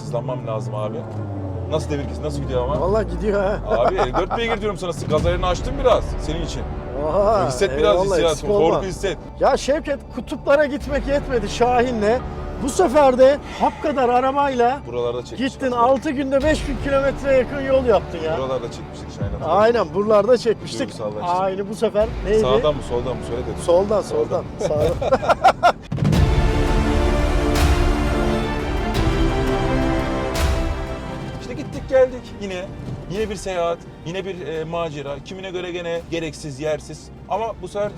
Hızlanmam lazım abi. Nasıl devir kesin? Nasıl gidiyor ama? Vallahi gidiyor ha. Abi 54 beygir diyorum sana. Gaz ayarını açtım biraz senin için. Oha, hisset biraz hissiyatı. eksik olma. Korku hisset. Ya Şevket kutuplara gitmek yetmedi Şahin'le. Bu sefer de hap kadar arabayla Buralarda çekmiştik. gittin 6 günde 5000 kilometre yakın yol yaptın ya. Buralarda çekmiştik Şahin. Aynen buralarda çekmiştik. Duygusallaştı. Aynı bu sefer neydi? Sağdan mı soldan mı söyle dedim. Soldan soldan. Sağdan. yine. Yine bir seyahat, yine bir e, macera. Kimine göre gene gereksiz, yersiz. Ama bu sefer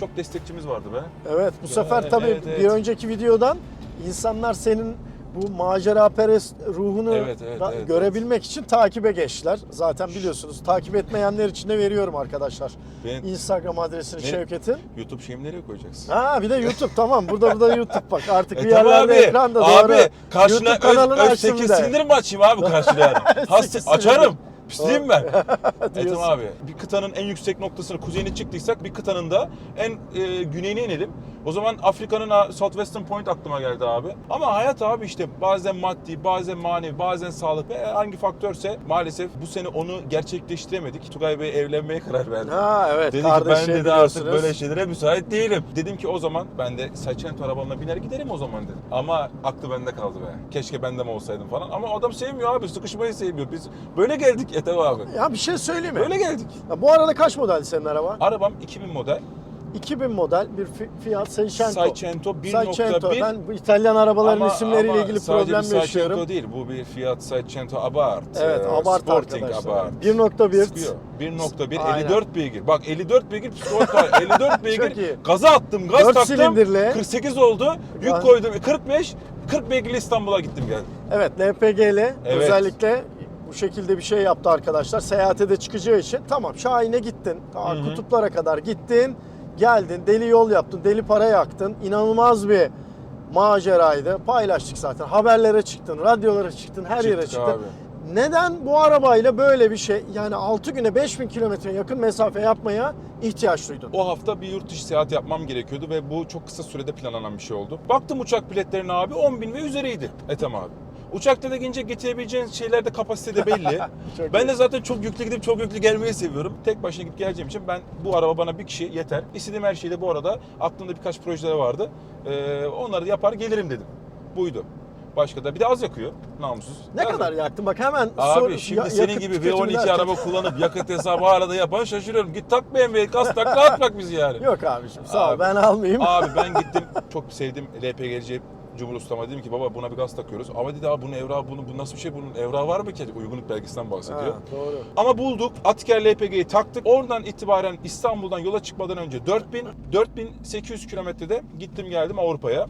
çok destekçimiz vardı be. evet bu sefer tabii evet, evet. bir önceki videodan insanlar senin bu macera perest ruhunu Evet, evet, da- evet, görebilmek için takibe geçtiler. Zaten biliyorsunuz takip etmeyenler için de veriyorum arkadaşlar. Ben Instagram adresini? Şevket'in. YouTube şeyimi nereye koyacaksın? Ha bir de YouTube tamam. Burada burada YouTube bak. Artık bir E tamam yerlerde abi. ekranda abi doğru. karşına YouTube kanalını öz, öz açtım bir 8 de. silindir mi açayım abi karşına yani? Has, açarım. Silindir. Pisleyeyim ben. e tamam abi. Bir kıtanın en yüksek noktasına kuzeyine çıktıysak bir kıtanın da en e, güneyine inelim. O zaman Afrika'nın Southwestern Point aklıma geldi abi. Ama hayat abi işte bazen maddi, bazen manevi, bazen sağlık ve hangi faktörse maalesef bu sene onu gerçekleştiremedik. Tugay Bey evlenmeye karar verdi. Ha evet Dedi ki ben dedi artık böyle şeylere müsait değilim. Dedim ki o zaman ben de Saçento arabalarına biner giderim o zaman dedim. Ama aklı bende kaldı be. Keşke bende mi olsaydım falan. Ama adam sevmiyor abi. Sıkışmayı sevmiyor. Biz böyle geldik Ethem abi. Ya bir şey söyleyeyim mi? Böyle geldik. Ya bu arada kaç model senin araba? Arabam 2000 model. 2000 model bir Fi- Fiat Seicento. Seicento Seicento. 1.1. Ben bu İtalyan arabaların Ama- isimleriyle ama ilgili sadece problem bir Seicento yaşıyorum. değil. Bu bir Fiat Seicento Abarth. Evet, Ee, Abarth Sporting arkadaşlar. Abarth. 1.1. Sıkıyor. 1.1 Aynen. 54 beygir. Bak 54 beygir var. 54 Çok iyi. beygir. Gaza attım, gaz Dört taktım. silindirli. 48 oldu. Yük Gaz- koydum. 45. 40 beygirli İstanbul'a gittim geldim. Evet LPG'li Evet. özellikle bu şekilde bir şey yaptı arkadaşlar. Seyahate de çıkacağı için tamam Şahin'e gittin. Ta Hı hı. kutuplara kadar gittin. Geldin deli yol yaptın. Deli para yaktın. İnanılmaz bir maceraydı. Paylaştık zaten. Haberlere çıktın, radyolara çıktın, her yere Çıktık çıktın. abi. Neden bu arabayla böyle bir şey yani 6 güne 5000 kilometre yakın mesafe yapmaya ihtiyaç duydun? O hafta bir yurt dışı seyahat yapmam gerekiyordu ve bu çok kısa sürede planlanan bir şey oldu. Baktım uçak biletlerine abi 10 bin ve üzeriydi Ethem abi. Uçakta da gelince getirebileceğin şeyler de kapasitede belli. Ben iyi. de zaten çok yüklü gidip çok yüklü gelmeyi seviyorum. Tek başına gidip geleceğim için ben bu araba bana bir kişi yeter. İstediğim her şeyde bu arada aklımda birkaç projeler vardı. Ee, onları da yapar gelirim dedim. Buydu. Başka da bir de az yakıyor namussuz. Ne Az kadar yaktın bak hemen Abi sor- şimdi ya- senin gibi tüketimi V12 derken- araba kullanıp yakıt hesabı arada yapan şaşırıyorum. Git tak BMW gaz tak rahat bırak bizi yani. Yok abiciğim sağ ol ben almayayım. Abi ben gittim çok sevdim LPG'ci Cumhur Ustama dedim ki baba buna bir gaz takıyoruz. Ama dedi abi bunun evrağı bunu bu nasıl bir şey bunun evrağı var mı ki? Uygunluk belgesinden bahsediyor. Ha, doğru. Ama bulduk. Atker LPG'yi taktık. Oradan itibaren İstanbul'dan yola çıkmadan önce 4000 4800 kilometrede gittim geldim Avrupa'ya.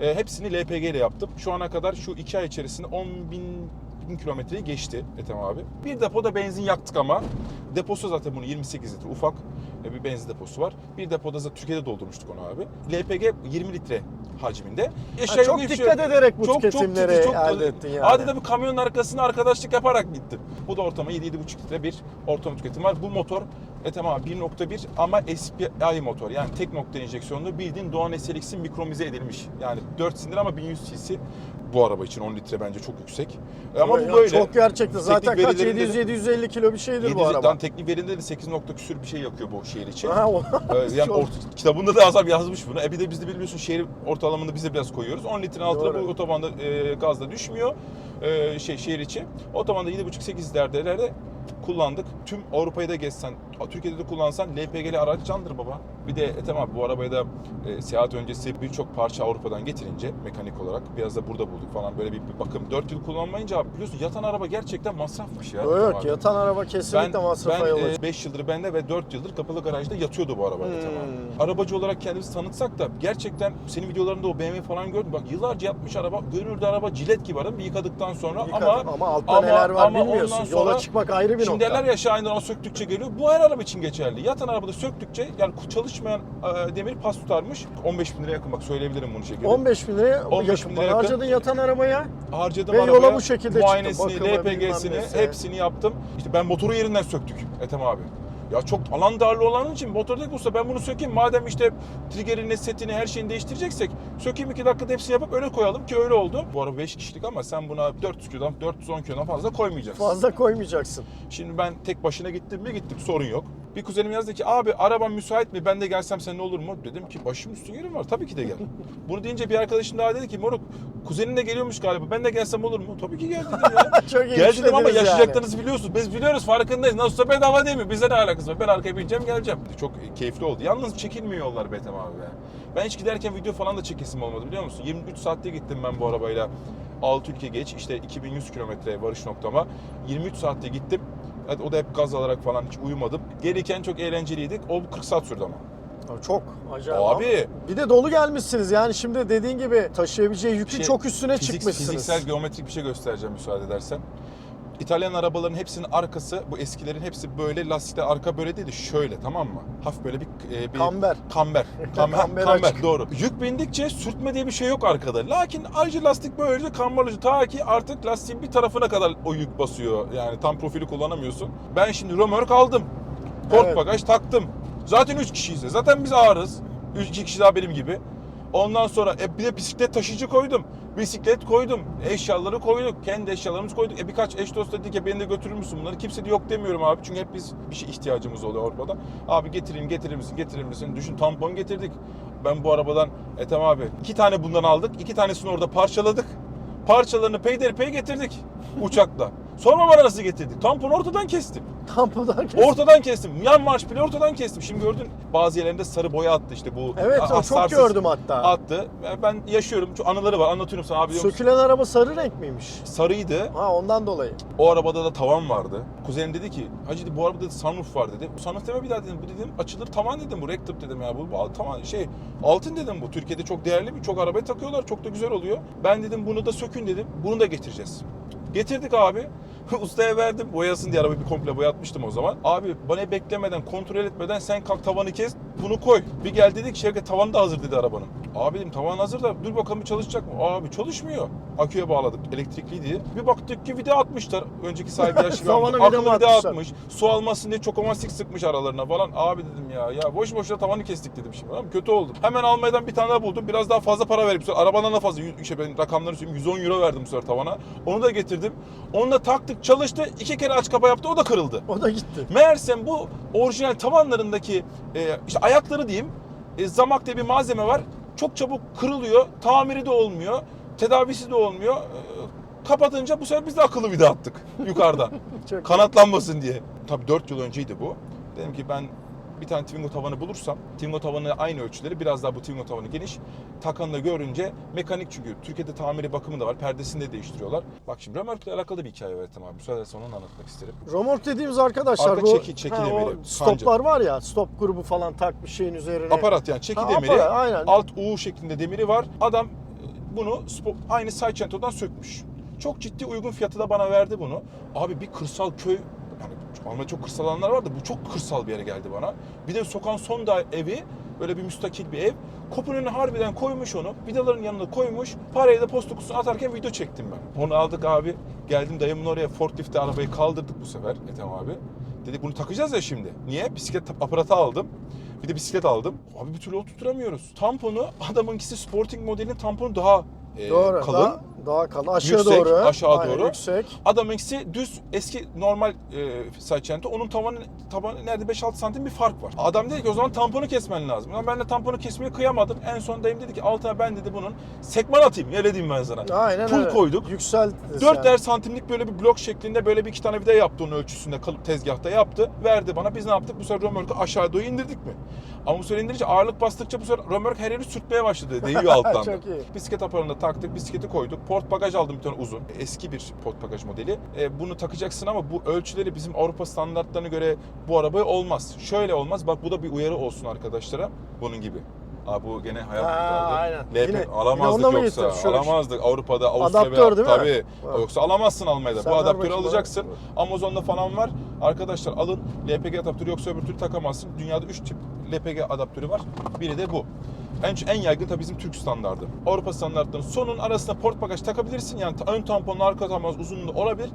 E, hepsini LPG ile yaptım. Şu ana kadar şu 2 ay içerisinde 10 bin bin kilometreyi geçti Ethem abi. Bir depoda benzin yaktık ama deposu zaten bunun 28 litre ufak e, bir benzin deposu var. Bir depoda zaten Türkiye'de doldurmuştuk onu abi. LPG 20 litre hacminde. Eşya çok dikkat şey ederek bu Çok, çok tüketimleri titiz, çok- elde ettin yani. Adeta bir kamyonun arkasına arkadaşlık yaparak gittim. Bu da ortalama 7-7,5 litre bir ortalama tüketim var. Bu motor e tamam 1.1 ama SPI motor yani tek nokta enjeksiyonlu bildiğin Doğan SLX'in mikromize edilmiş. Yani 4 silindir ama 1100 cc bu araba için 10 litre bence çok yüksek. E ama bu böyle. Çok gerçekten. Zaten kaç? verilerinde de- 700-750 kilo bir şeydir bu 700 araba. dan teknik verinde de 8 nokta küsür bir şey yakıyor bu şehir için. Ha, o- Ee, yani Çok- ort- kitabında da azam yazmış bunu. E bir de biz de biliyorsun şehir ortalamını bize biraz koyuyoruz. 10 litrenin altına Doğru. bu otobanda e, gazda düşmüyor. E, şey şehir içi. Otobanda 7,5-8 derdelerde kullandık. Tüm Avrupa'yı da gezsen, Türkiye'de de kullansan LPG'li araç candır baba. Bir de e, tamam bu arabayı da e, seyahat öncesi birçok parça Avrupa'dan getirince mekanik olarak biraz da burada bulduk falan böyle bir, bir bakım. 4 yıl kullanmayınca abi biliyorsun yatan araba gerçekten masrafmış ya. Yok Ethem yok abi. yatan araba kesinlikle Ben, masrafa ben yol açıyor. 5 yıldır bende ve 4 yıldır kapalı garajda yatıyordu bu araba. Hmm. Tamam. Arabacı olarak kendimizi tanıtsak da gerçekten senin videolarında o BMW falan gördüm. Bak yıllarca yatmış araba. Görünürde araba cilet gibi araba bir yıkadıktan sonra Yıkadım ama ama altta ama- neler var ama bilmiyorsun. ondan sonra- Yola çıkmak ayrı bir Şimdi nokta. derler ya Şahin'den o söktükçe geliyor. Bu her araba için geçerli. Yatan arabada söktükçe yani çalışmayan e, demir pas tutarmış. 15 bin liraya yakın bak söyleyebilirim bunu şekilde. 15 bin liraya 15 yakın bin liraya yakın. harcadın yatan arabaya. Harcadım Ve yola arabaya. bu şekilde. Muayenesini, Bakımı, LPG'sini bilmem nesi. hepsini yaptım. İşte ben motoru yerinden söktük Ethem abi. Ya çok alan darlı olan için motor dedi ki usta ben bunu sökeyim. Madem işte triggerini, setini, her şeyini değiştireceksek sökeyim 2 dakikada hepsini yapıp öyle koyalım ki öyle oldu. Bu araba 5 kişilik ama sen buna 400 kilodan 410 kilodan fazla koymayacaksın. Fazla koymayacaksın. Şimdi ben tek başına gittim mi gittim sorun yok. Bir kuzenim yazdı ki abi araban müsait mi ben de gelsem senin olur mu? Dedim ki başım üstü yerim var tabii ki de gel. Bunu deyince bir arkadaşım daha dedi ki moruk kuzenin de geliyormuş galiba ben de gelsem olur mu? Tabii ki gel dedim ya. Çok iyi Gel dedim ama yaşayacaklarınızı biliyorsunuz. Biz biliyoruz farkındayız. Nasılsa bedava değil mi? Bize ne alakası var? Ben arkaya bineceğim geleceğim. Çok keyifli oldu. Yalnız çekilmiyor yollar Betem abi be. Ben hiç giderken video falan da çekesim olmadı biliyor musun? 23 saatte gittim ben bu arabayla. 6 ülke geç işte 2100 kilometre varış noktama. 23 saatte gittim. Hadi o da hep gaz alarak falan hiç uyumadım. Gelirken çok eğlenceliydik. O 40 saat sürdü ama. Çok acayip. Abi. Bir de dolu gelmişsiniz. Yani şimdi dediğin gibi taşıyabileceği yükün Şey, çok üstüne Fizik- çıkmışsınız. Fiziksel geometrik bir şey göstereceğim müsaade edersen. İtalyan arabaların hepsinin arkası, bu eskilerin hepsi böyle lastikler arka böyle değildi. Şöyle tamam mı? Hafif böyle bir... e, bir Kamber. Kamber. Kamber, Kamber kamber, doğru. Yük bindikçe sürtme diye bir şey yok arkada. Lakin ayrıca lastik böylece kamberleci. Ta ki artık lastiğin bir tarafına kadar o yük basıyor. Yani tam profili kullanamıyorsun. Ben şimdi römork aldım. Port Evet. bagaj taktım. Zaten 3 kişiyiz. Zaten biz ağırız. 2 kişi daha benim gibi. Ondan sonra e, bir de bisiklet taşıyıcı koydum. Bisiklet koydum. Eşyaları koyduk. Kendi eşyalarımızı koyduk. E birkaç eş dost dedi ki beni de götürür müsün bunları? Kimse de yok demiyorum abi. Çünkü hep biz bir şey ihtiyacımız oluyor Avrupa'da. Abi getireyim getirir misin getirir misin? Düşün tampon getirdik. Ben bu arabadan Ethem abi iki tane bundan aldık. iki tanesini orada parçaladık. Parçalarını peyderpey getirdik uçakla. Sorma bana nasıl getirdik. Tamponu ortadan kestim. Tampodan kes- Ortadan kestim. Yan marş bile ortadan kestim. Şimdi gördün bazı yerlerinde sarı boya attı işte bu. Evet o çok gördüm hatta. Attı. Ben yaşıyorum. Çok anıları var. Anlatıyorum sana abi. musun? Sökülen araba sarı renk miymiş? Sarıydı. Ha ondan dolayı. O arabada da tavan vardı. Kuzenim dedi ki Hacı dedi, bu arabada dedi, sunroof var dedi. Sunroof deme bir daha dedim. Bu dedim açılır tavan dedim. Bu rektıp dedim ya. Bu, bu tavan şey altın dedim bu. Türkiye'de çok değerli bir çok arabaya takıyorlar. Çok da güzel oluyor. Ben dedim bunu da sökün dedim. Bunu da getireceğiz. Getirdik abi. Ustaya verdim. Boyasın diye arabayı bir komple boyatmıştım o zaman. Abi bana beklemeden, kontrol etmeden sen kalk tavanı kes, bunu koy. Bir gel dedik Şevket tavanı da hazır dedi arabanın. Abi dedim tavan hazır da dur bakalım çalışacak mı? Abi çalışmıyor. Aküye bağladık elektrikliydi. Bir baktık ki vida atmışlar. Önceki sahibi yaşlı amca. Akıllı vida atmışlar? atmış. Su almasın diye çok amastik sıkmış aralarına falan. Abi dedim ya ya boş boşuna tavanı kestik dedim şimdi. Ama kötü oldu. Hemen Almanya'dan bir tane daha buldum. Biraz daha fazla para verip arabadan da fazla. Işte ben rakamları söyleyeyim 110 euro verdim bu sefer tavana. Onu da getirdim. Onu da taktık çalıştı. İki kere aç kapa yaptı o da kırıldı. O da gitti. Meğersem bu orijinal tavanlarındaki e, işte ayakları diyeyim e, zamak diye bir malzeme var. Çok çabuk kırılıyor. Tamiri de olmuyor. Tedavisi de olmuyor. E, kapatınca bu sefer biz de akıllı vida attık yukarıdan. Kanatlanmasın diye. Tabii 4 yıl önceydi bu. Dedim ki ben bir tane Twingo tavanı bulursam, Twingo tavanı aynı ölçüleri, biraz daha bu Twingo tavanı geniş. Takanı da görünce mekanik çünkü Türkiye'de tamiri bakımı da var, perdesini de değiştiriyorlar. Bak şimdi römorkla alakalı bir hikaye öğrettim abi. Müsaade edersen onu anlatmak isterim. Romork dediğimiz arkadaşlar Arka bu çeki- çeki ha, o demeli, stoplar var ya stop grubu falan takmış şeyin üzerine. Aparat yani çeki Ha, demiri, aparat, aynen. alt U şeklinde demiri var. Adam e, bunu aynı Sayçento'dan sökmüş. Çok ciddi uygun fiyatı da bana verdi bunu. Abi bir kırsal köy Almanya'da çok kırsal alanlar var da bu çok kırsal bir yere geldi bana. Bir de sokağın son da evi böyle bir müstakil bir ev. Kopun önüne harbiden koymuş onu. Vidaların yanına koymuş. Parayı da posta kutusuna atarken video çektim ben. Onu aldık abi. Geldim dayımın oraya forklifte arabayı kaldırdık bu sefer Ethem abi. Dedik bunu takacağız ya şimdi. Niye? Bisiklet aparatı aldım. Bir de bisiklet aldım. Abi bir türlü oturtamıyoruz. Tamponu adamınkisi Sporting modelinin tamponu daha e, Doğru. kalın. Daha, daha kalın. Aşağı Yüksek, doğru. aşağı Aynen, doğru. Yüksek. Adamınkisi düz eski normal e, Sargento. Onun tavanı tabanı nerede 5-6 santim bir fark var. Adam dedi ki o zaman tamponu kesmen lazım. Ama ben de tamponu kesmeye kıyamadım. En son dayım dedi ki altına ben dedi bunun sekman atayım. Öyle diyeyim ben sana. Aynen Full öyle. koyduk. Yükselt. 4'er santimlik böyle bir blok şeklinde böyle bir iki tane vida yaptı onun ölçüsünde kalıp tezgahta yaptı. Verdi bana. Biz ne yaptık? Bu sefer römorku aşağı doğru indirdik mi? Sefer indirince ağırlık bastıkça bu sefer römork her yeri sürtmeye başladı. Değiyor alttan. Çok iyi. Bisiklet aparatını taktık, bisikleti koyduk. Port bagaj aldım bir tane uzun. Eski bir port bagaj modeli. E, bunu takacaksın ama bu ölçüleri bizim Avrupa standartlarına göre bu arabaya olmaz. Şöyle olmaz. Bak bu da bir uyarı olsun arkadaşlara. Bunun gibi. Aa, bu gene hayat Ha, kurtardı. aynen. LP Yine- yine alamazdık mı yoksa. Şöyle- alamazdık Avrupa'da, Avusturya'da. Adaptör değil mi? Tabii. Yoksa alamazsın Almanya'da. Sen bu adaptörü alacaksın. bana. Amazon'da falan var. Arkadaşlar alın. LPG adaptörü yoksa öbür türlü takamazsın. Dünyada 3 tip LPG adaptörü var. Biri de bu. En, en yaygın tabii bizim Türk standardı. Avrupa standartlarının sonun arasına port bagaj takabilirsin. Yani ön tamponla arka tampon uzunluğu olabilir.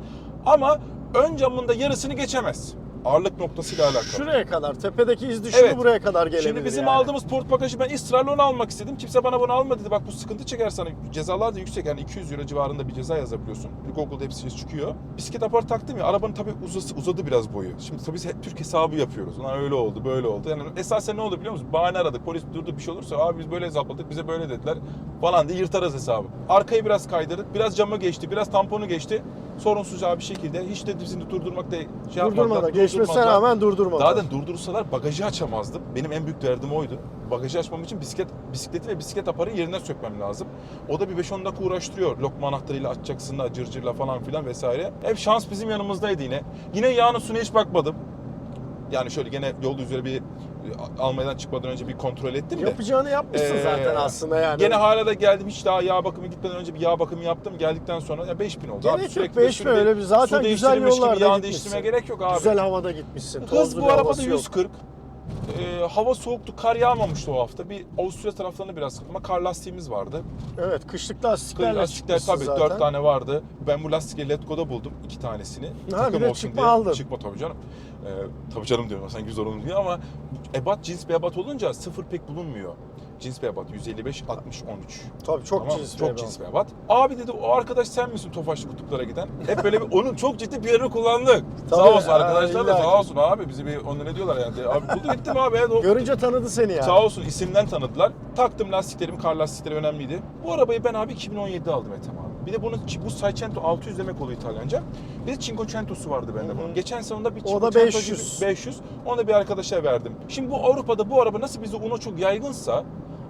Ama ön camında yarısını geçemez. Ağırlık noktasıyla alakalı. Şuraya kadar. Tepedeki iz düşümü Evet. buraya kadar gelebilir Şimdi bizim yani. aldığımız port bagajı ben ısrarla onu almak istedim. Kimse bana bunu alma dedi. Bak bu sıkıntı çeker sana. Cezalar da yüksek. Yani 200 euro civarında bir ceza yazabiliyorsun. Google'da hepsi çıkıyor. Bisiklet apar taktım ya. Arabanın tabii uzası, uzadı biraz boyu. Şimdi tabii biz hep Türk hesabı yapıyoruz. Ulan öyle oldu, böyle oldu. Yani esasen ne oldu biliyor musun? Bahane aradık. Polis durdu bir şey olursa abi biz böyle hesapladık, bize böyle dediler falan diye yırtarız hesabı. Arkayı biraz kaydırdık. Biraz camı geçti, biraz tamponu geçti. Sorunsuzca bir şekilde hiç de bizi durdurmak da şey yapmadılar. Durdurmadan. Geçmesine durdurmadılar. rağmen durdurmadı. Zaten durdursalar bagajı açamazdım. Benim en büyük derdim oydu. Bagajı açmam için bisiklet bisikleti ve bisiklet aparı yerinden sökmem lazım. O da bir 5-10 dakika uğraştırıyor. Lokma anahtarıyla açacaksın da cırcırla falan filan vesaire. Hep şans bizim yanımızdaydı yine. Yine yağın suyuna hiç bakmadım. Yani şöyle gene yol üzere bir Almanya'dan çıkmadan önce bir kontrol ettim de. Yapacağını yapmışsın Ee, zaten aslında yani. Gene hala da geldim hiç daha yağ bakımı gitmeden önce bir yağ bakımı yaptım. Geldikten sonra ya 5000 oldu. Gerek abi. yok, Sürekli 5000 bir sürü öyle bir- zaten güzel değiştirilmiş gibi yollarda yağ gitmişsin. değiştirmeye gerek yok abi. Güzel havada gitmişsin. Hız Tozlu bu bir arabada havası yok. 140. Ee, hava soğuktu, kar yağmamıştı o hafta. Bir Avusturya taraflarında biraz ama kar lastiğimiz vardı. Evet kışlık lastiklerle Lastikler tabii zaten. 4 tane vardı. Ben bu lastikleri Letgo'da buldum iki tanesini. Ha, bir de çıkma aldın. Çıkma tabii canım. Ee, tabii canım diyorum sanki zorunlu diyor ama ebat cins bir ebat olunca sıfır pek bulunmuyor. Cins bir ebat 155 60 13. Tabii çok Tamam cins. Çok cins bir ebat. Abi dedi o arkadaş sen misin Tofaşlı kutuplara giden? Hep böyle bir onun çok ciddi bir yerini kullandık. Tabii, sağ olsun ha, arkadaşlar da sağ olsun abi bizi bir onu ne diyorlar yani. Abi buldu gittim abi. O- Görünce tanıdı seni yani. Sağ olsun isimden tanıdılar. Taktım lastiklerimi, kar lastikleri önemliydi. Bu arabayı ben abi 2017'de aldım Ethem abi. Bir de bunun bu Seicento 600 demek oluyor İtalyanca. Bir de Cinquecento'su vardı bende Hı hı. bunun. Geçen sonunda bir Cinquecento 500. gibi 500. Onu da bir arkadaşa verdim. Şimdi bu Avrupa'da bu araba nasıl bizde Uno çok yaygınsa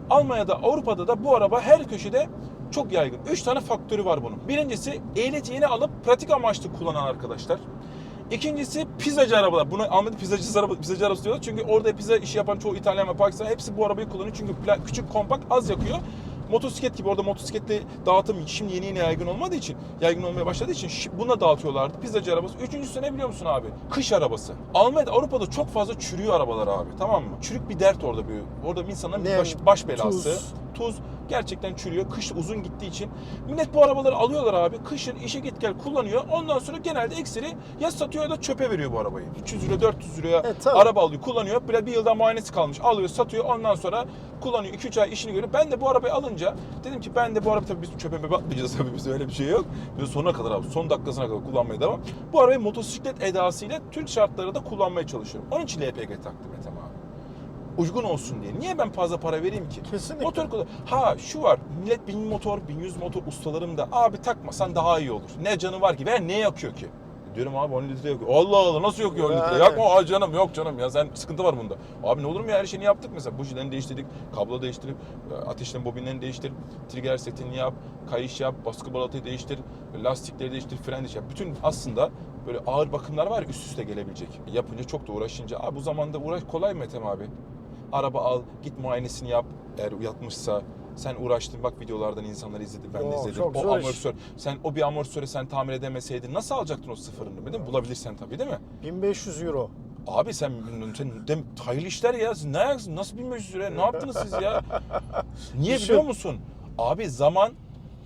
Almanya'da, Avrupa'da da bu araba her köşede çok yaygın. 3 tane faktörü var bunun. Birincisi ehliyeti yeni alıp pratik amaçlı kullanan arkadaşlar. İkincisi pizzacı arabalar. Bunu Almanya'da pizzacı, araba, pizzacı arabası diyorlar. Çünkü orada pizza işi yapan çoğu İtalyan ve Pakistan hepsi bu arabayı kullanıyor. Çünkü küçük, kompakt, az yakıyor. Motosiklet gibi orada motosikletli dağıtım şimdi yeni yeni yaygın olmadığı için, yaygın olmaya başladığı için buna dağıtıyorlardı. Pizzacı arabası. Üçüncüsü ne biliyor musun abi? Kış arabası. Almanya'da, Avrupa'da çok fazla çürüyor arabalar abi. Tamam mı? Çürük bir dert orada bir. Orada insanların bir baş, baş belası. tuz. Tuz gerçekten çürüyor. Kış uzun gittiği için. Millet bu arabaları alıyorlar abi. Kışın işe git gel kullanıyor. Ondan sonra genelde ekseri ya satıyor ya da çöpe veriyor bu arabayı. 300 lira 400 liraya E, tabii. araba alıyor kullanıyor. Bir, bir yılda muayenesi kalmış. Alıyor satıyor. Ondan sonra kullanıyor. 2-3 ay işini görüyor. Ben de bu arabayı alınca dedim ki ben de bu araba tabii biz çöpe mi batmayacağız tabii bizde öyle bir şey yok. Biz sonuna kadar abi son dakikasına kadar kullanmaya devam. Bu arabayı motosiklet edasıyla Türk şartları da kullanmaya çalışıyorum. Onun için LPG taktım Ethem. Uygun olsun diye. Niye ben fazla para vereyim ki? Kesinlikle. Motor kullan. Ha şu var. Millet bin motor, bin yüz motor ustalarım da abi takmasan daha iyi olur. Ne canı var ki? Ve ne yakıyor ki? Diyorum abi 10 litre yakıyor. Allah Allah nasıl yakıyor 10 litre? Yani. Yakma aa canım yok canım ya sen sıkıntı var bunda. Abi ne olur mu ya her şeyini yaptık mesela. Bujilerini değiştirdik, kablo değiştirip, e, ateşleme bobinlerini değiştir, trigger setini yap, kayış yap, baskı balatayı değiştir, lastikleri değiştir, fren değiştir. Bütün aslında böyle ağır bakımlar var üst üste gelebilecek. Yapınca çok da uğraşınca. Abi bu zamanda uğraş kolay mı Ethem abi? Araba al, git muayenesini yap. Eğer yatmışsa sen uğraştın bak videolardan insanlar izledi ben de izledim. çok o zor iş. amortisör sen o bir amortisörü sen tamir edemeseydin nasıl alacaktın o sıfırını değil mi? Bulabilirsen tabii değil mi? 1500 euro. Abi sen, sen de, hayırlı işler ya. Siz ne? Nasıl 1500 liraya? Ne yaptınız siz ya? Niye Düşün. biliyor musun? Abi zaman,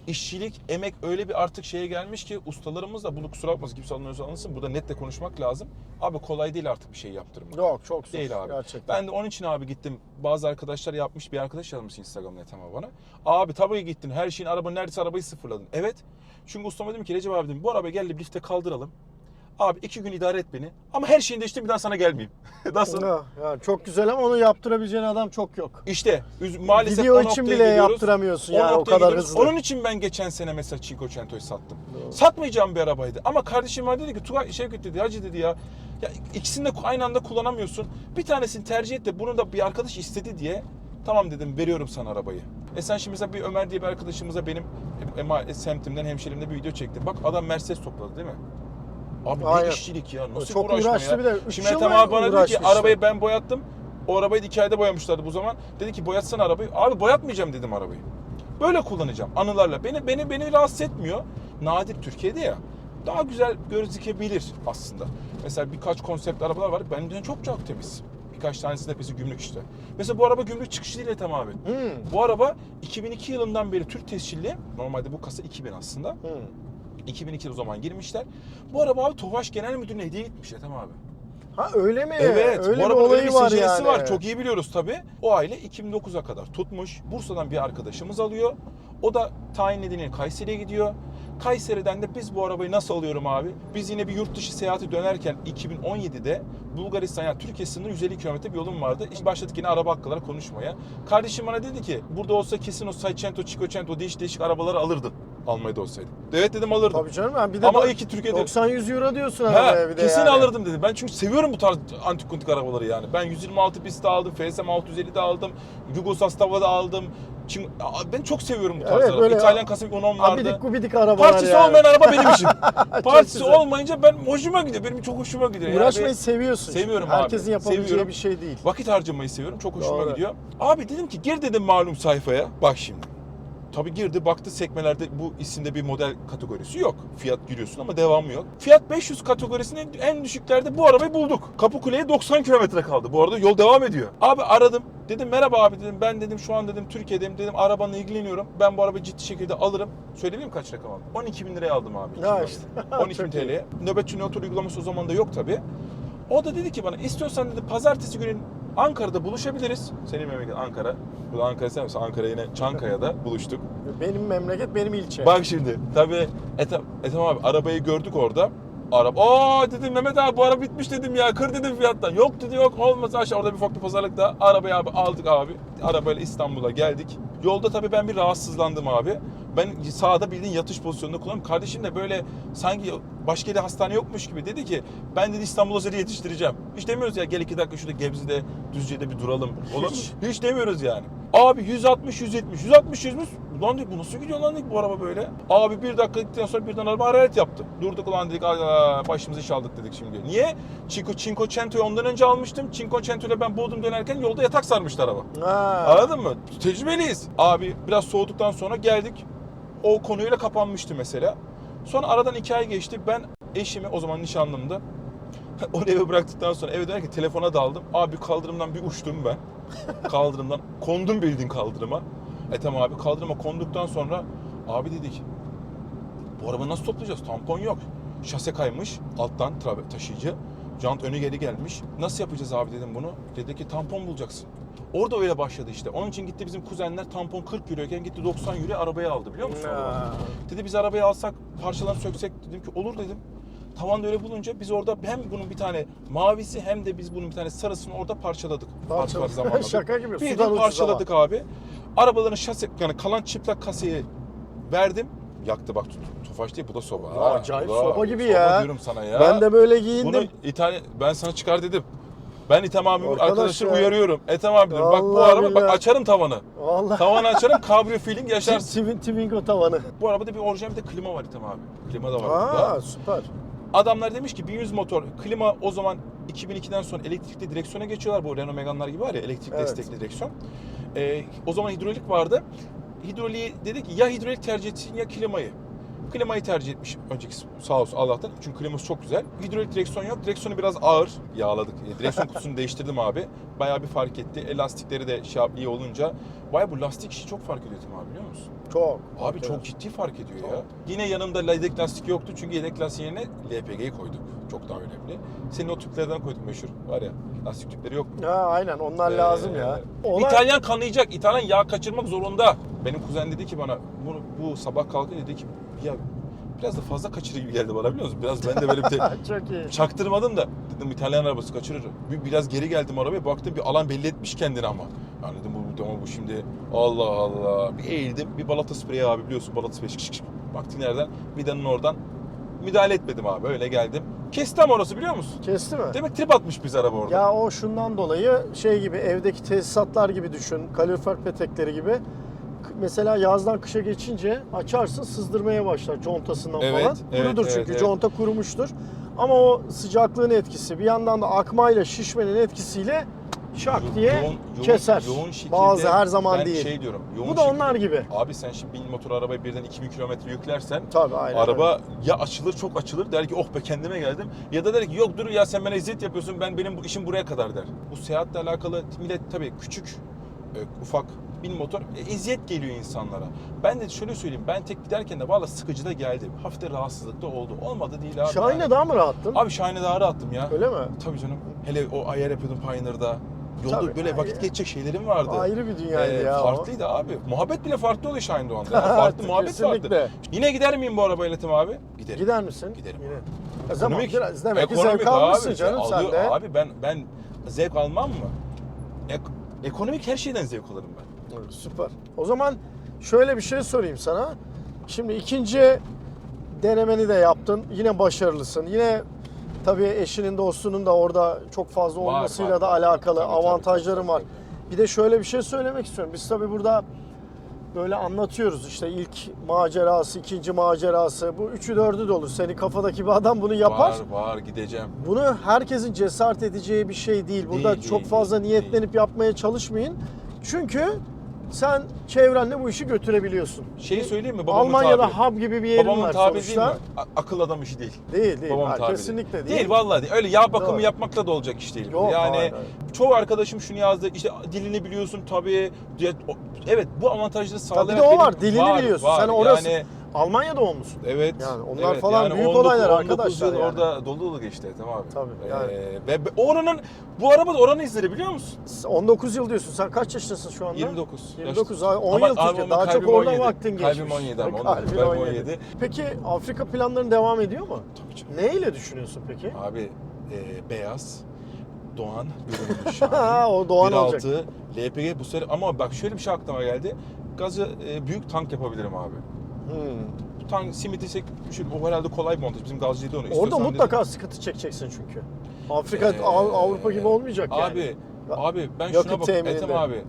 işçilik, emek öyle bir artık şeye gelmiş ki ustalarımız da bunu kusura bakmasın kimse anlıyorsa anlasın. Burada net de konuşmak lazım. Abi kolay değil artık bir şey yaptırmak. Yok çok zor. Değil abi. Gerçekten. Ben de onun için abi gittim. Bazı arkadaşlar yapmış. Bir arkadaş yazmış Instagram'da tamam bana. Abi tabii gittin. Her şeyin araba neredeyse arabayı sıfırladın. Evet. Çünkü ustama dedim ki Recep abi dedim bu arabayı gel de lifte kaldıralım. Abi iki gün idare et beni. Ama her şeyini değiştir bir daha sana gelmeyeyim. Nasıl? Ya, ya çok güzel ama onu yaptırabileceğin adam çok yok. İşte üz- maalesef Video o için noktaya bile gidiyoruz. yaptıramıyorsun O yani o noktaya kadar gidiyoruz. hızlı. Onun için ben geçen sene mesela Cinquecento'yu sattım. Doğru. Satmayacağım bir arabaydı. Ama kardeşim var dedi ki Tugay Şevket dedi hacı dedi ya. Ya ikisini de aynı anda kullanamıyorsun. Bir tanesini tercih et de bunu da bir arkadaş istedi diye. Tamam dedim veriyorum sana arabayı. E sen şimdi mesela bir Ömer diye bir arkadaşımıza benim e, e, semtimden hemşerimde bir video çekti. Bak adam Mercedes topladı değil mi? Abi Aynen. ne işçilik ya. Nasıl Çok uğraşma uğraştı ya. bir de. Üç Şimdi yıl Ethem mı abi bana dedi ki uğraşmışlar? arabayı ben boyattım. O arabayı da iki ayda boyamışlardı bu zaman. Dedi ki boyatsana arabayı. Abi boyatmayacağım dedim arabayı. Böyle kullanacağım anılarla. Beni beni beni rahatsız etmiyor. Nadir Türkiye'de ya. Daha güzel gözükebilir aslında. Mesela birkaç konsept arabalar var. Benden çok çok temiz. Birkaç tanesi de hepsi gümrük işte. Mesela bu araba gümrük çıkışı değil Ethem abi. Hmm. Bu araba 2002 yılından beri Türk tescilli. Normalde bu kasa 2000 aslında. Hmm. 2002 o zaman girmişler. Bu araba abi Tofaş Genel Müdürlüğü'ne hediye gitmiş Ethem abi. Ha öyle mi? Evet. Öyle bu arabanın öyle bir var yani. var. Çok iyi biliyoruz tabii. O aile 2009'a kadar tutmuş. Bursa'dan bir arkadaşımız alıyor. O da tayin nedeniyle Kayseri'ye gidiyor. Kayseri'den de biz bu arabayı nasıl alıyorum abi? Biz yine bir yurt dışı seyahati dönerken 2017'de Bulgaristan yani Türkiye sınırı 150 kilometre bir yolum vardı. İşte başladık yine araba hakkıları konuşmaya. Kardeşim bana dedi ki burada olsa kesin o Seicento, Cinquecento değişik değişik arabaları alırdın. Almanya'da olsaydı. Evet dedim alırdım. Tabii canım ben bir de Ama iyi ki Türkiye'de 90-100 euro diyorsun arabaya bir de kesin yani. alırdım dedi. Ben çünkü seviyorum bu tarz antik kuntik arabaları yani. Ben 126 pistte aldım, FSM 650 de aldım, Yugoslav'da da aldım. Çünkü ben çok seviyorum bu tarz Evet, böyle İtalyan Kasım 10 vardı. Abidik gubidik arabalar Partisi yani. olmayan araba benim işim. Partisi güzel. olmayınca ben hoşuma gidiyor. Benim çok hoşuma gidiyor. Yani Uğraşmayı bir- seviyorsun. Seviyorum abi, Herkesin yapabileceği seviyorum. bir şey değil. Vakit harcamayı seviyorum. Çok hoşuma Doğru. gidiyor. Abi dedim ki gir dedim malum sayfaya. Bak şimdi. Tabii girdi baktı sekmelerde bu isimde bir model kategorisi yok. Fiyat giriyorsun ama devamı yok. Fiyat 500 kategorisinin en düşüklerde bu arabayı bulduk. Kapıkule'ye 90 kilometre kaldı. Bu arada yol devam ediyor. Abi aradım. Dedim merhaba abi dedim. Ben dedim şu an dedim Türkiye'deyim. Dedim arabanla ilgileniyorum. Ben bu arabayı ciddi şekilde alırım. Söyleyeyim mi kaç rakam aldım? 12 bin liraya aldım abi. Ya 2000. işte. 12 bin. TL'ye. Nöbetçi notör uygulaması o zaman da yok tabii. O da dedi ki bana istiyorsan dedi pazartesi günü Ankara'da buluşabiliriz. Senin memleket Ankara. Bu Ankara sen misin? Ankara yine Çankaya'da buluştuk. Benim memleket benim ilçe. Bak şimdi tabii Ethem, Ethem abi arabayı gördük orada. Araba, aa dedim Mehmet abi bu araba bitmiş dedim ya kır dedim fiyattan. Yok dedi yok olmaz aşağı orada bir bir pazarlıkta arabayı abi aldık abi. Arabayla İstanbul'a geldik. Yolda tabii ben bir rahatsızlandım abi. Ben sağda bildiğin yatış pozisyonunda kullanıyorum. Kardeşim de böyle sanki başka yerde hastane yokmuş gibi dedi ki ben dedi İstanbul'a seni yetiştireceğim. Hiç demiyoruz ya gel iki dakika şurada Gebze'de Düzce'de bir duralım. Olur mu? Hiç. Hiç demiyoruz yani. Abi 160 170 160 170 Ulan dedik bu nasıl gidiyor lan dedik bu araba böyle. Abi bir dakika gittikten sonra birden araba hararet yaptı. Durduk ulan dedik "Aa, başımıza iş aldık dedik şimdi. Niye? Cinco, Cinquecento'yu ondan önce almıştım. Cinquecento ile ben Bodrum dönerken yolda yatak sarmıştı araba. Ha. Anladın mı? Tecrübeliyiz. Abi biraz soğuduktan sonra geldik. O konuyla kapanmıştı mesela. Sonra aradan iki ay geçti. Ben eşimi o zaman nişanlımdı. Onu eve bıraktıktan sonra eve dönerken telefona daldım. Abi kaldırımdan bir uçtum ben. Kaldırımdan. Kondum bildiğin kaldırıma. E tamam abi kaldırıma konduktan sonra abi dedik. Bu arabayı nasıl toplayacağız? Tampon yok. Şase kaymış alttan taşıyıcı. Jant önü geri gelmiş. Nasıl yapacağız abi dedim bunu. Dedi ki tampon bulacaksın. Orada öyle başladı işte. Onun için gitti bizim kuzenler tampon 40 euroyken gitti 90 euro arabayı aldı biliyor musun? Dedi biz arabayı alsak parçalarını söksek dedim ki olur dedim. Tavanda öyle bulunca biz orada hem bunun bir tane mavisi hem de biz bunun bir tane sarısını orada parçaladık. Parçaladık. zamanladık. Şaka gibi, Bir ucuz parçaladık abi. Arabaların şase yani kalan çıplak kaseyi verdim. Yaktı bak Tofaş değil bu da soba. Ya ha. acayip Bu da- soba gibi ya. diyorum sana ya. Ben de böyle Bunu giyindim. İtalya ben sana çıkar dedim. Ben İthem abimi Arkadaş arkadaşları ya. uyarıyorum. Ethem abi diyorum bak bu araba bak açarım tavanı. Vallahi. Tavanı açarım kabrio feeling yaşarsın. Twin, Twingo tavanı. Bu arabada bir orijinal bir de klima var İthem abi. Klima da var burada. Aa süper. Adamlar demiş ki 1100 motor. Klima o zaman 2002'den sonra elektrikli direksiyona geçiyorlar. Bu Renault Megane'lar gibi var ya elektrik Evet. destekli direksiyon. Ee, o zaman hidrolik vardı. Hidroliği dedi ki ya hidrolik tercih etsin ya klimayı. Klimayı tercih etmiş önceki sağ olsun Allah'tan. Çünkü kliması çok güzel. Hidrolik direksiyon yok. Direksiyonu biraz ağır. Yağladık. E, Direksiyon kutusunu değiştirdim abi. Bayağı bir fark etti. Elastikleri de şey iyi olunca. Bayağı bu lastik işi çok fark ediyor abi biliyor musun? Çok. Abi Evet. çok ciddi fark ediyor Çok. ya. Yine yanında yedek lastik yoktu çünkü yedek lastiğin yerine LPG'yi koyduk. Çok daha önemli. Senin o tüplerden koyduk meşhur. Var ya lastik tüpleri yok. Ha, aynen onlar Ee, lazım ya. Onlar- İtalyan kanayacak. İtalyan yağ kaçırmak zorunda. Benim kuzen dedi ki bana bunu, bu sabah kalkınca dedi ki ya biraz da fazla kaçırır gibi geldi bana biliyor musun? Biraz ben de böyle bir te- Çok iyi. çaktırmadım da dedim İtalyan arabası kaçırır. Bir, biraz geri geldim arabaya baktım bir alan belli etmiş kendini ama. Yani dedim bu, bu, bu şimdi Allah Allah. Bir eğildim bir balata spreyi abi biliyorsun balata spreyi şık şık şık. Baktın nereden? Vidanın oradan. Müdahale etmedim abi öyle geldim. Kestim orası biliyor musun? Kesti mi? Demek trip atmış biz araba orada. Ya o şundan dolayı şey gibi evdeki tesisatlar gibi düşün. Kalorifer petekleri gibi. Mesela yazdan kışa geçince açarsın sızdırmaya başlar contasından Evet, falan. evet, Kurudur evet, çünkü evet. conta kurumuştur. Ama o sıcaklığın etkisi bir yandan da akmayla şişmenin etkisiyle şak diye Yoğun- keser. yoğun şekilde Bazı her zaman ben değil. şey diyorum. Yoğun Bu da şekilde- onlar gibi. Abi sen şimdi bin motor arabaya birden 2000 kilometre yüklersen Tabii aynen. araba ya açılır çok açılır der ki oh be kendime geldim ya da der ki yok dur ya sen bana eziyet yapıyorsun ben benim bu işim buraya kadar der. Bu seyahatle alakalı millet tabii küçük e, ufak bin motor e, eziyet geliyor insanlara. Ben de şöyle söyleyeyim ben tek giderken de valla sıkıcı da geldi. Hafif de rahatsızlık da oldu. Olmadı değil abi. Şahin'e yani. daha mı rahattın? Abi Şahin'e daha rahattım ya. Öyle mi? Tabii canım. Hele o ayar yapıyordum Pioneer'da. Yolda Tabii. böyle vakit geçecek şeylerim vardı. Ayrı bir dünyaydı Ee, ya o. Farklıydı abi. Muhabbet bile farklı oluyor Şahin Doğan'da. ya. farklı muhabbet vardı. Yine gider miyim bu arabayla Etim abi? Giderim. Gider misin? Giderim Yine. E Ekonomik. biraz demek ki Ekonomik zevk almışsın canım sen de. Abi ben ben zevk almam mı? Ek- ekonomik her şeyden zevk alırım ben. Evet, Süper. O zaman şöyle bir şey sorayım sana. Şimdi ikinci denemeni de yaptın. Yine başarılısın. Yine tabii eşinin dostunun da orada çok fazla Var, olmasıyla var, da var. alakalı Tabii, avantajların tabii, var. tabii. Bir de şöyle bir şey söylemek istiyorum. Biz tabii burada böyle anlatıyoruz işte ilk macerası, ikinci macerası. Bu üçü dördü de olur. Senin kafadaki bir adam bunu yapar. Var var gideceğim. Bunu herkesin cesaret edeceği bir şey değil. Burada Değil, çok değil, fazla değil, niyetlenip yapmaya çalışmayın. Çünkü sen çevrenle bu işi götürebiliyorsun. Şeyi söyleyeyim mi? Babamın Almanya'da tabiri. hub gibi bir yerin Babamın var tabiri değil sonuçta. mi? A- akıl adam işi değil. Değil değil. Babamın tabiri. kesinlikle değil. Değil vallahi değil. Öyle yağ bakımı Doğru. yapmakla da olacak iş değil. Yok, yani hayır, hayır. çoğu arkadaşım şunu yazdı. İşte dilini biliyorsun tabii. Evet bu avantajları Tabii sağlayarak de o var. Dilini biliyorsun. Sen orası Yani, Almanya'da olmuşsun. evet. Yani onlar evet, falan büyük 19 olaylar 19 arkadaşlar yıl yani. orada dolu dolu geçti tamam abi. Tabii, yani. Ee, ve oranın bu araba da oranın izleri biliyor musun? 19 yıl diyorsun. Sen kaç yaşındasın şu anda? 29. 29 yaşlı. abi 10 Ama yıl Türkiye. Daha çok kalbim orada 17. vaktin geçmiş. Kalbim 17 ama. Kalbin Kalbim 17. 17. Peki Afrika planların devam ediyor mu? Tabii canım. Neyle düşünüyorsun peki? Abi e, beyaz, Doğan, Şahin. o Doğan 1.6, olacak. LPG bu sene ama bak şöyle bir şey aklıma geldi. Gazı e, büyük tank yapabilirim abi. Hmm. Simiti sek, şu, o herhalde kolay bir montaj. Bizim gazcıydı onu. Orada İstiyorsan mutlaka sıkıntı çekeceksin çünkü. Afrika Ee, Av- Avrupa gibi olmayacak yani. Abi, abi ben Yakıt şuna bak. Ethem abi.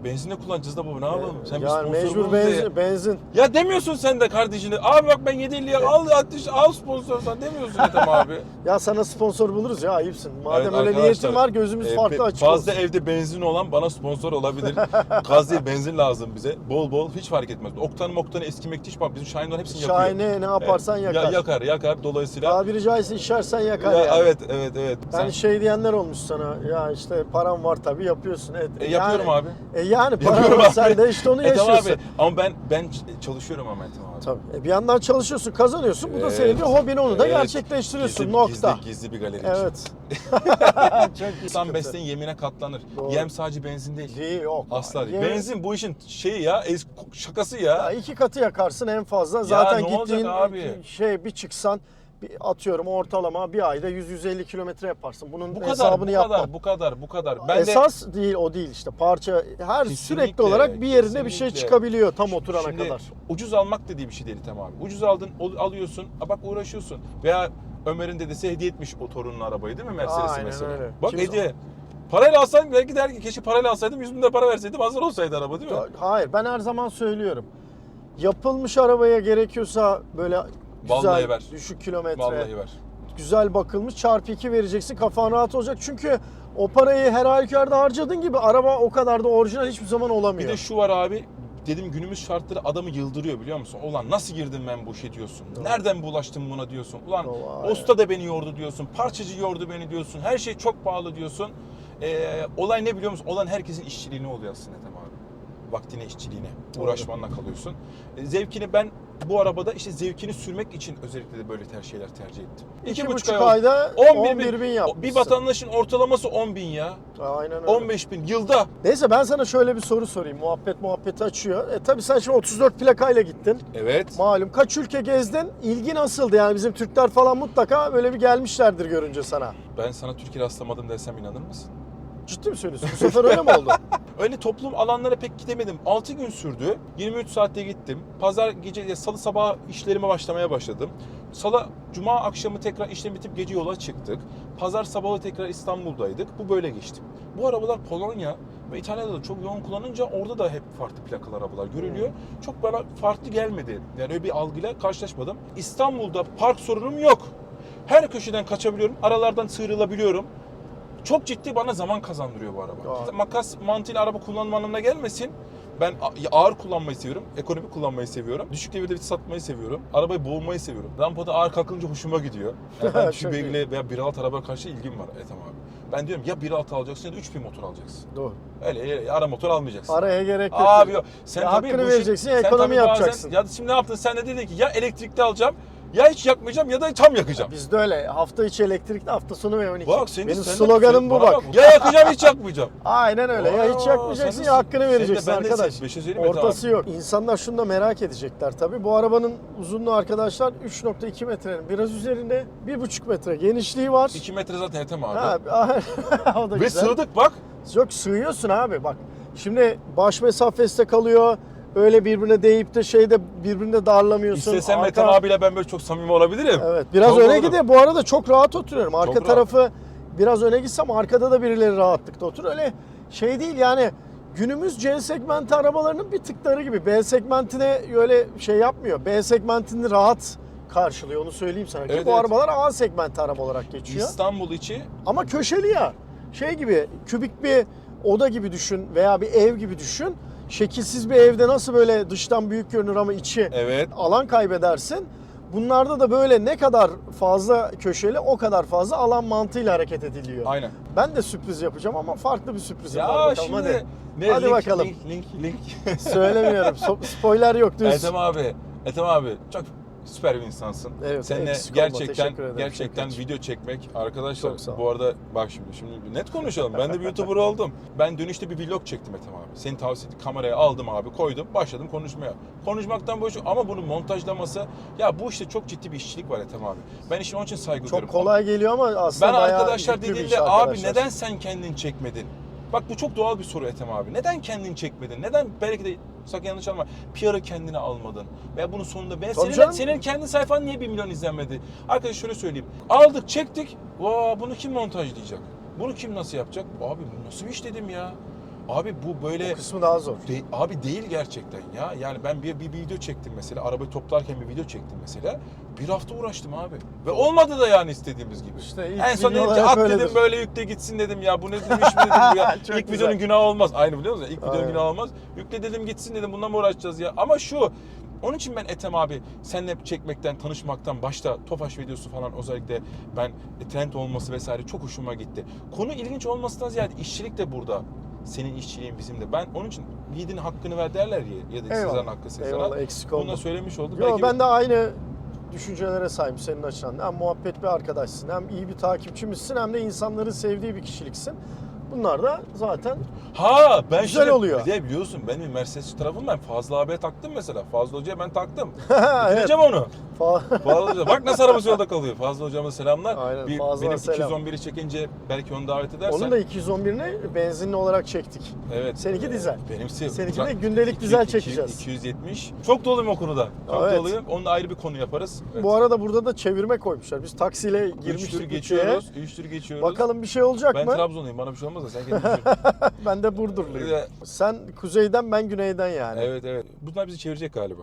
E, benzinle kullanacağız da baba ne yapalım? Sen bir sponsor mecbur bul diye. benzin, benzin. Ya demiyorsun sen de kardeşine. Abi bak ben 750'ye al ateş al sponsorsan demiyorsun Ethem abi. Ya sana sponsor buluruz ya ayıpsın. Madem Evet, öyle arkadaşlar, niyetin var gözümüz e, farklı pe- açık Fazla olsun. evde benzin olan bana sponsor olabilir. Gaz değil benzin lazım bize. Bol bol hiç fark etmez. Oktanı moktanı eskimekte hiç bak bizim Şahinler hepsini yapıyor. Şahane ne yaparsan Evet. yakar. Ya, yakar yakar dolayısıyla. Tabiri caizse işersen yakar Ya, yani. Evet evet evet. Yani şey diyenler olmuş sana ya işte param var tabii yapıyorsun. Et, E, yapıyorum abi. E yani param Yapıyorum var abi. sen de işte onu E, tamam yaşıyorsun. abi. Ama ben ben ç- çalışıyorum ama Ethem abi. Tabii. E, bir yandan çalışıyorsun, kazanıyorsun. Bu da Evet. senin bir hobin, onu da Evet. gerçekleştiriyorsun. Gizli, Nokta. Gizli, gizli bir galeri. Evet. Çok İnsan besleyin yemine katlanır. Doğru. Yem sadece benzin değil. Değil yok. Asla değil. Yemin- Benzin bu işin şeyi ya, şakası Ya ya. iki katı yakarsın en fazla. Zaten ne olacak gittiğin abi? şey bir çıksan bir atıyorum ortalama bir ayda 100-150 kilometre yaparsın. Bunun Bu kadar, bu hesabını yapma. kadar, bu kadar, bu kadar. Ben de Esas değil o değil işte parça her Kesinlikle, sürekli olarak bir yerine bir şey kesinlikle. çıkabiliyor tam oturana Şimdi kadar. Ucuz almak dediği bir şey değil tamam abi. Ucuz aldın, alıyorsun, bak uğraşıyorsun. Veya Ömer'in dedesi hediye etmiş o torunun arabayı değil mi Mercedes'i mesela? öyle. Bak Kim- hediye. Parayla alsaydım belki der ki keşke parayla alsaydım 100 bin de para verseydim hazır olsaydı araba değil mi? Hayır ben her zaman söylüyorum. Yapılmış arabaya gerekiyorsa böyle güzel Vallahi ver. düşük kilometre Vallahi ver. güzel bakılmış çarpı 2 vereceksin kafan rahat olacak. Çünkü o parayı her halükarda harcadığın gibi araba o kadar da orijinal hiçbir zaman Bir olamıyor. de şu var abi. Dedim günümüz şartları adamı yıldırıyor biliyor musun? Ulan nasıl girdim ben bu işe diyorsun. Doğru. Nereden bulaştım buna diyorsun. Ulan Doğru, usta da beni yordu diyorsun. Parçacı yordu beni diyorsun. Her şey çok pahalı diyorsun. Ee, olay ne biliyor musun? Olan herkesin işçiliğine oluyor aslında. Vaktine, işçiliğine, uğraşmanla kalıyorsun. Ee, zevkini ben bu arabada işte zevkini sürmek için özellikle de böyle ter şeyler tercih ettim. İki, buçuk buçuk ay ayda 11 11 bin, bin, yapmışsın. Bir vatandaşın ortalaması 10 bin ya. Aynen öyle. 15 bin yılda. Neyse ben sana şöyle bir soru sorayım. Muhabbet muhabbeti açıyor. E tabii sen şimdi 34 plakayla gittin. Evet. Malum kaç ülke gezdin? İlgi nasıldı? Yani bizim Türkler falan mutlaka böyle bir gelmişlerdir görünce sana. Ben sana Türkiye rastlamadım desem inanır mısın? Ciddi mi söylüyorsun? Bu sefer öyle mi oldu? Öyle toplum alanlara pek gidemedim. 6 gün sürdü. 23 saatte gittim. Pazar gece, salı sabah işlerime başlamaya başladım. Salı, cuma akşamı tekrar işlem bitip gece yola çıktık. Pazar sabahı tekrar İstanbul'daydık. Bu böyle geçti. Bu arabalar Polonya ve İtalya'da da çok yoğun kullanınca orada da hep farklı plakalı arabalar görülüyor. Çok bana farklı gelmedi. Yani öyle bir algıyla karşılaşmadım. İstanbul'da park sorunum yok. Her köşeden kaçabiliyorum. Aralardan sıyrılabiliyorum. Çok ciddi bana zaman kazandırıyor bu araba. Doğru. Makas mantığıyla araba kullanma anlamına gelmesin. Ben ağır kullanmayı seviyorum. Ekonomik kullanmayı seviyorum. Düşük devirde vites satmayı seviyorum. Arabayı boğulmayı seviyorum. Rampada ağır kalkınca hoşuma gidiyor. Yani ben iyi. beygirli veya 1.6 araba karşı ilgim var Ethem abi. Ben diyorum ya 1.6 alacaksın ya da 3000 motor alacaksın. Doğru. Öyle, öyle ara motor almayacaksın. Araya gerek yok. Abi yok. Sen Ya tabii hakkını bu işin- vereceksin sen ekonomi tabii bazen- yapacaksın. Ya şimdi ne yaptın? Sen de dedin ki ya elektrikli alacağım ya hiç yakmayacağım ya da tam yakacağım. Bizde öyle. Hafta içi elektrikli, hafta sonu V12. Bak senin Benim de- sloganım bu bana bak. Ya yakacağım hiç yakmayacağım. Aynen öyle. ya hiç Aa, yakmayacaksın sen ya de- hakkını sen de vereceksin ben de arkadaş. bir şey söyleyeyim mi Ortası yok. İnsanlar şunu da merak edecekler tabii. Bu arabanın uzunluğu arkadaşlar 3.2 metrenin biraz üzerinde. 1.5 metre genişliği var. 2 metre zaten Ethem abi. Ha, o da Ve güzel. sığdık bak. Yok sığıyorsun abi bak. Şimdi baş mesafesinde kalıyor. Öyle birbirine değip de şeyde birbirine darlamıyorsun. İstesem Arka- Ethem abiyle ben böyle çok samimi olabilirim. Evet. Biraz Çok öne gidiyor. Bu arada çok rahat oturuyorum. Arka Çok rahat. tarafı biraz öne gitsem arkada da birileri rahatlıkla otur. Öyle şey değil yani günümüz C segmenti arabalarının bir tıkları gibi. B segmentine öyle şey yapmıyor. B segmentini rahat karşılıyor onu söyleyeyim sana. Evet, bu evet. arabalar A segmenti araba olarak geçiyor. İstanbul içi Ama köşeli ya. Şey gibi kübik bir oda gibi düşün veya bir ev gibi düşün. Şekilsiz bir evde nasıl böyle dıştan büyük görünür ama içi evet. alan kaybedersin. Bunlarda da böyle ne kadar fazla köşeli o kadar fazla alan mantığıyla hareket ediliyor. Aynen. Ben de sürpriz yapacağım ama farklı bir sürprizim var Ya bakalım şimdi hadi. ne Hadi link, bakalım. link link link. Söylemiyorum. So- spoiler yok düz. Ethem abi, Ethem abi çok süper bir insansın. Evet, Seninle eksik olma, gerçekten gerçekten video çekmek arkadaşlar. Bu arada bak şimdi şimdi net konuşalım. Ben de bir YouTuber oldum. Ben dönüşte bir vlog çektim Ethem abi. Seni tavsiye. Kameraya aldım abi, koydum, başladım konuşmaya. Konuşmaktan boş ama bunun montajlaması ya bu işte çok ciddi bir işçilik var Ethem abi. Ben işin onun için saygı duyuyorum. Çok kolay geliyor ama aslında Ben arkadaşlar dediğinde abi arkadaşlar." neden sen kendin çekmedin? Bak bu çok doğal bir soru Ethem abi. Neden kendin çekmedin? Neden belki de sakın yanlış anlama PR'ı kendine almadın? Veya bunun sonunda ben Tabii senin, canım. senin kendi sayfan niye 1 milyon izlenmedi? Arkadaş şöyle söyleyeyim. Aldık çektik. Vaa bunu kim montajlayacak? Bunu kim nasıl yapacak? Abi bu nasıl bir iş dedim ya. Abi bu böyle O kısmı daha zor. de- abi değil gerçekten ya. Yani ben bir, bir video çektim mesela. Arabayı toplarken bir video çektim mesela. Bir hafta uğraştım abi. Ve olmadı da yani istediğimiz gibi. İşte ilk en son dedim ki at dedim öyledir." böyle yükle gitsin dedim ya. Bu ne dedim iş mi dedim ya. İlk güzel. videonun günahı olmaz. Aynı biliyor musun? İlk videonun Aynen. günahı olmaz. Yükle dedim gitsin dedim. Bundan mı uğraşacağız ya? Ama şu onun için ben Ethem abi seninle çekmekten, tanışmaktan başta Tofaş videosu falan özellikle ben e, trend olması vesaire çok hoşuma gitti. Konu ilginç olmasından ziyade işçilik de burada. Senin işçiliğin bizim de. Ben onun için yiğidin hakkını ver derler ya. Ya da Eyvallah. Sezar'ın hakkı Sezar'a. Eyvallah eksik Bunu olma. da söylemiş olduk. Yo, Belki ben de aynı düşüncelere sahip senin açından. Hem muhabbet bir arkadaşsın, hem iyi bir takipçimizsin, hem de insanların sevdiği bir kişiliksin. Bunlar da zaten Ha ben Güzel şimdi, oluyor. Bir de biliyorsun benim Mercedes tarafım ben Fazla abiye taktım mesela. Fazla Hoca'ya ben taktım. Bitireceğim onu. Fa- Fazla Hoca. Bak nasıl arabası yolda kalıyor. Fazla Hocama selamlar. Aynen, bir, Fazla benim selam. 211'i çekince belki onu davet edersen. Onun da 211'ini benzinli olarak çektik. Evet. Seninki dizel. Benimsi. Seninki de gündelik dizel çekeceğiz. 270. Çok doluyum o konuda. Çok Evet. doluyum. Onunla ayrı bir konu yaparız. Evet. Bu arada burada da çevirme koymuşlar. Biz taksiyle Üç tur girmiştik geçiyoruz. Üç tur geçiyoruz. Bakalım bir şey olacak ben mı? Trabzonluyum. Bana bir şey olmaz da sen kendin. Ben de Burdurluyum. Evet. Sen kuzeyden ben güneyden yani. evet evet. Bunlar bizi çevirecek galiba.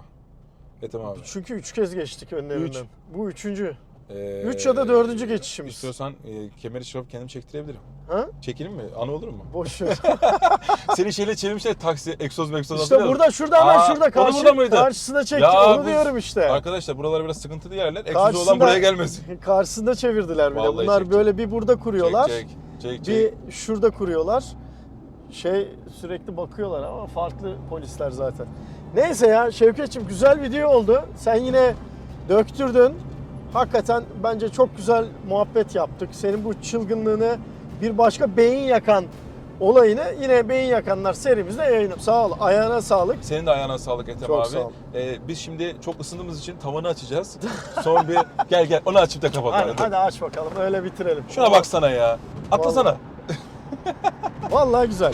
Tamam abi. Çünkü üç kez geçtik önlerinden. Üç. Bu üçüncü. Ee, Üç ya da dördüncü geçişimiz. İstiyorsan e, kemeri çıkarıp kendim çektirebilirim. Ha? Çekelim mi? Anı olur mu? Boş ver. Seni şeyle çevirmişler taksi, egzoz megzoz işte burada şurada hemen Aa, şurada o da karşı, mıydı? karşısına çektik. Ya Onu bu- diyorum işte. Arkadaşlar buralar biraz sıkıntılı yerler. Egzoz Karşısında- olan buraya gelmesin. Karşısında çevirdiler bile. Vallahi Bunlar çek, böyle bir burada kuruyorlar. Çek çek. Çek çek. Bir şurada kuruyorlar. Şey sürekli bakıyorlar ama farklı polisler zaten. Neyse ya Şevketçim güzel video oldu. Sen yine döktürdün. Hakikaten bence çok güzel muhabbet yaptık. Senin bu çılgınlığını bir başka beyin yakan olayını yine beyin yakanlar serimizde yayınladım. Sağ ol. Ayağına sağlık. Senin de ayağına sağlık Ethem Çok abi. sağ ol. Ee, biz şimdi çok ısındığımız için tavanı açacağız. Son bir gel gel onu açıp da kapat. Hadi, Hadi. hadi aç bakalım. Öyle bitirelim. Şuna baksana ya. Atlasana. Vallahi güzel.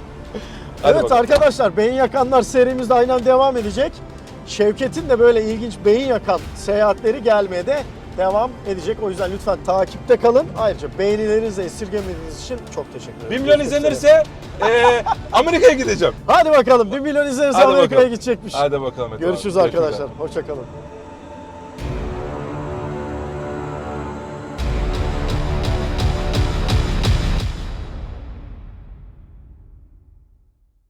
Hadi evet bakalım. arkadaşlar beyin yakanlar serimizde aynen devam edecek. Şevket'in de böyle ilginç beyin yakan seyahatleri gelmeye de devam edecek. O yüzden lütfen takipte kalın. Ayrıca beğenilerinizi esirgemediğiniz için çok teşekkür ederim. 1 milyon izlenirse e, Amerika'ya gideceğim. Hadi bakalım 1 milyon izlenirse Hadi Amerika'ya bakalım. gidecekmiş. Hadi bakalım Ethem abi. Görüşürüz arkadaşlar. Hoşçakalın.